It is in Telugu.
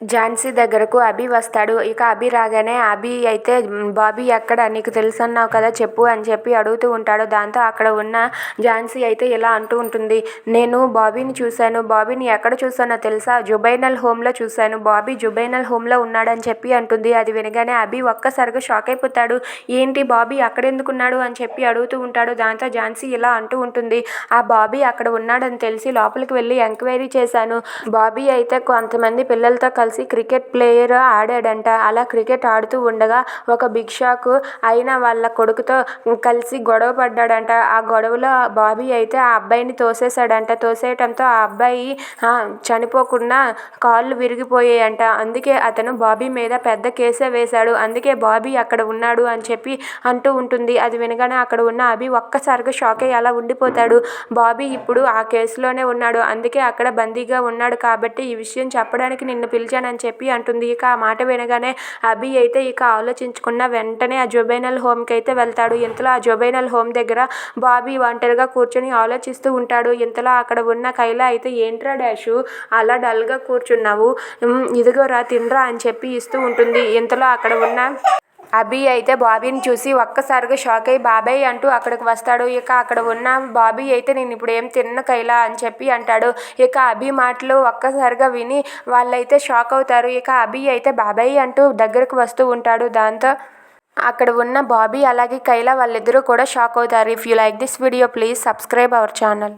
ఝాన్సీ దగ్గరకు అభి వస్తాడు. ఇక అభి రాగానే అభి అయితే బాబీ ఎక్కడ? నీకు తెలుసన్నావు కదా చెప్పు అని చెప్పి అడుగుతూ ఉంటాడు. దాంతో అక్కడ ఉన్న ఝాన్సీ అయితే ఇలా అంటూ ఉంటుంది. నేను బాబీని చూశాను. బాబీని ఎక్కడ చూశానో తెలుసా? జుబైనల్ హోంలో చూశాను. బాబీ జుబైనల్ హోమ్లో ఉన్నాడని చెప్పి అంటుంది. అది వినగానే అభి ఒక్కసారిగా షాక్ అయిపోతాడు. ఏంటి బాబీ అక్కడెందుకున్నాడు? అని చెప్పి అడుగుతూ ఉంటాడు. దాంతో ఝాన్సీ ఇలా అంటూ ఉంటుంది. ఆ బాబీ అక్కడ ఉన్నాడని తెలిసి లోపలికి వెళ్ళి ఎంక్వైరీ చేశాను. బాబీ అయితే కొంతమంది పిల్లలతో కలిసి క్రికెట్ ప్లేయర్ ఆడాడంట. అలా క్రికెట్ ఆడుతూ ఉండగా ఒక బిగ్ షాక్ అయిన వాళ్ళ కొడుకుతో కలిసి గొడవ పడ్డాడంట. ఆ గొడవలో బాబీ అయితే ఆ అబ్బాయిని తోసేశాడంట. తోసేయటంతో ఆ అబ్బాయి చనిపోకుండా కాళ్ళు విరిగిపోయాయంట. అందుకే అతను బాబీ మీద పెద్ద కేసే వేశాడు. అందుకే బాబీ అక్కడ ఉన్నాడు అని చెప్పి అంటూ ఉంటుంది. అది వినగానే అక్కడ ఉన్న అభి ఒక్కసారిగా షాక్ అయ్యి అలా ఉండిపోతాడు. బాబీ ఇప్పుడు ఆ కేసులోనే ఉన్నాడు. అందుకే అక్కడ బందీగా ఉన్నాడు కాబట్టి ఈ విషయం చెప్పడానికి నిన్ను పిలిచి అని చెప్పి అంటుంది. ఇక ఆ మాట వినగానే అభి అయితే ఇక ఆలోచించుకున్న వెంటనే ఆ జుబైనల్ హోమ్కి అయితే వెళ్తాడు. ఇంతలో ఆ జోబైనల్ హోమ్ దగ్గర బాబీ ఒంటరిగా కూర్చొని ఆలోచిస్తూ ఉంటాడు. ఇంతలో అక్కడ ఉన్న కైలా అయితే ఏంట్రా డాషు అలా డల్గా కూర్చున్నావు ఇదిగోరా తినరా అని చెప్పి ఇస్తూ ఉంటుంది. ఇంతలో అక్కడ ఉన్న అభి అయితే బాబీని చూసి ఒక్కసారిగా షాక్ అయ్యి బాబాయ్ అంటూ అక్కడికి వస్తాడు. ఇక అక్కడ ఉన్న బాబీ అయితే నేను ఇప్పుడు ఏం తిన్న కైలా అని చెప్పి అంటాడు. ఇక అభి మాటలు ఒక్కసారిగా విని వాళ్ళైతే షాక్ అవుతారు. ఇక అభి అయితే బాబాయ్ అంటూ దగ్గరకు వస్తూ ఉంటాడు. దాంతో అక్కడ ఉన్న బాబీ అలాగే కైలా వాళ్ళిద్దరూ కూడా షాక్ అవుతారు. If you like this video please subscribe our channel.